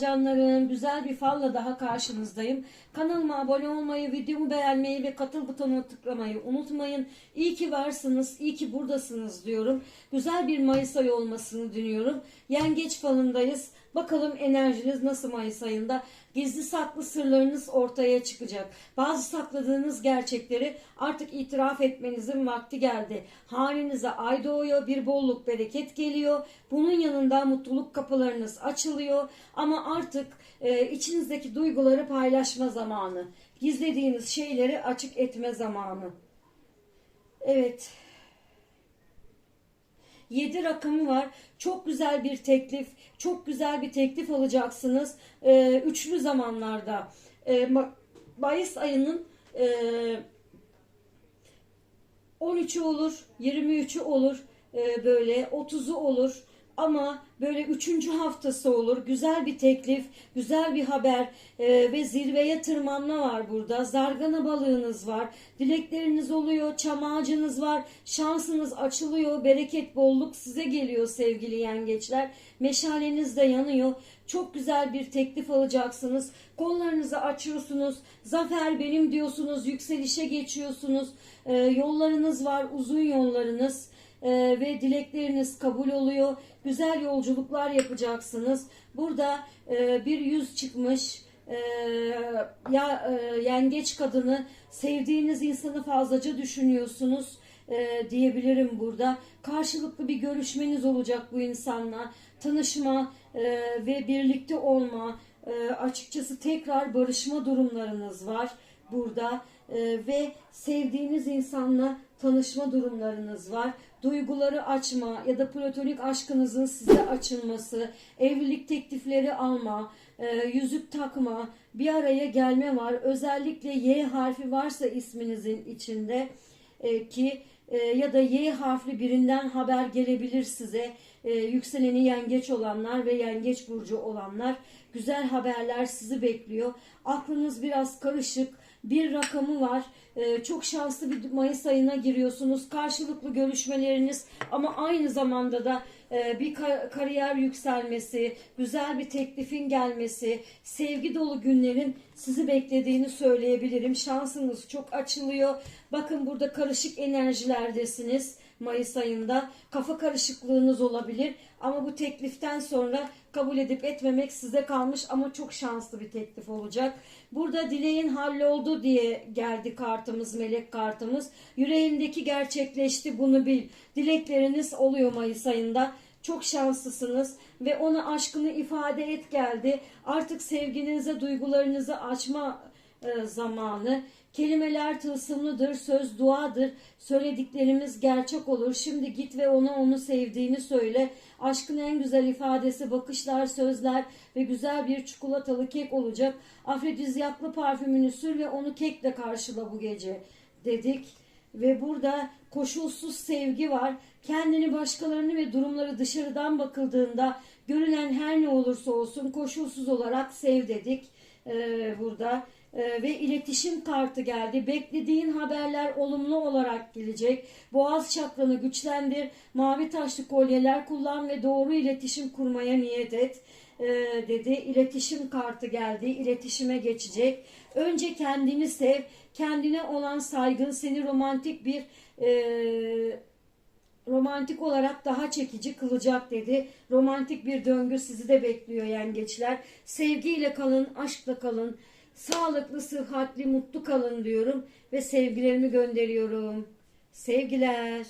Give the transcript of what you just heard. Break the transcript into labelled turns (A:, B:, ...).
A: Canlarım, güzel bir falla daha karşınızdayım. Kanalıma abone olmayı, videomu beğenmeyi ve katıl butonuna tıklamayı unutmayın. İyi ki varsınız, iyi ki buradasınız diyorum. Güzel bir Mayıs ayı olmasını diliyorum. Yengeç falındayız. Bakalım enerjiniz nasıl Mayıs ayında? Gizli saklı sırlarınız ortaya çıkacak. Bazı sakladığınız gerçekleri artık itiraf etmenizin vakti geldi. Hanenize ay doğuyor, bir bolluk bereket geliyor. Bunun yanında mutluluk kapılarınız açılıyor. Ama artık e, içinizdeki duyguları paylaşma zamanı. Gizlediğiniz şeyleri açık etme zamanı. Evet. 7 rakamı var. Çok güzel bir teklif. Çok güzel bir teklif alacaksınız. Ee, üçlü zamanlarda. Ma- Mayıs ayının e, 13'ü olur, 23'ü olur, e, böyle 30'u olur. Ama böyle üçüncü haftası olur. Güzel bir teklif, güzel bir haber e, ve zirveye tırmanma var burada. Zargana balığınız var. Dilekleriniz oluyor, çam ağacınız var. Şansınız açılıyor, bereket, bolluk size geliyor sevgili yengeçler. Meşaleniz de yanıyor. Çok güzel bir teklif alacaksınız. Kollarınızı açıyorsunuz. Zafer benim diyorsunuz. Yükselişe geçiyorsunuz. E, yollarınız var, uzun yollarınız. Ee, ve dilekleriniz kabul oluyor. Güzel yolculuklar yapacaksınız. Burada e, bir yüz çıkmış e, ya e, yengeç kadını sevdiğiniz insanı fazlaca düşünüyorsunuz e, diyebilirim burada. Karşılıklı bir görüşmeniz olacak bu insanla. Tanışma e, ve birlikte olma, e, açıkçası tekrar barışma durumlarınız var burada E, ve sevdiğiniz insanla tanışma durumlarınız var. Duyguları açma ya da platonik aşkınızın size açılması, evlilik teklifleri alma, e, yüzük takma, bir araya gelme var. Özellikle Y harfi varsa isminizin içinde e, ki ya da Y harfli birinden haber gelebilir size. Yükseleni yengeç olanlar ve yengeç burcu olanlar güzel haberler sizi bekliyor. Aklınız biraz karışık. Bir rakamı var. E, çok şanslı bir Mayıs ayına giriyorsunuz. Karşılıklı görüşmeleriniz ama aynı zamanda da e, bir ka- kariyer yükselmesi, güzel bir teklifin gelmesi, sevgi dolu günlerin sizi beklediğini söyleyebilirim. Şansınız çok açılıyor. Bakın burada karışık enerjilerdesiniz. Mayıs ayında kafa karışıklığınız olabilir ama bu tekliften sonra kabul edip etmemek size kalmış ama çok şanslı bir teklif olacak. Burada dileğin halloldu diye geldi kartımız, melek kartımız. Yüreğindeki gerçekleşti bunu bil. Dilekleriniz oluyor Mayıs ayında. Çok şanslısınız ve ona aşkını ifade et geldi. Artık sevginize, duygularınızı açma zamanı. Kelimeler tılsımlıdır, söz duadır. Söylediklerimiz gerçek olur. Şimdi git ve ona onu sevdiğini söyle. Aşkın en güzel ifadesi bakışlar, sözler ve güzel bir çikolatalı kek olacak. Afrodizyaklı parfümünü sür ve onu kekle karşıla bu gece dedik. Ve burada koşulsuz sevgi var. Kendini başkalarını ve durumları dışarıdan bakıldığında görünen her ne olursa olsun koşulsuz olarak sev dedik ee, burada. Ee, ve iletişim kartı geldi. Beklediğin haberler olumlu olarak gelecek. Boğaz çakranı güçlendir. Mavi taşlı kolyeler kullan ve doğru iletişim kurmaya niyet et ee, dedi. İletişim kartı geldi. İletişime geçecek. Önce kendini sev. Kendine olan saygın seni romantik bir e, romantik olarak daha çekici kılacak dedi. Romantik bir döngü sizi de bekliyor yengeçler. Sevgiyle kalın, aşkla kalın. Sağlıklı, sıhhatli, mutlu kalın diyorum ve sevgilerimi gönderiyorum. Sevgiler.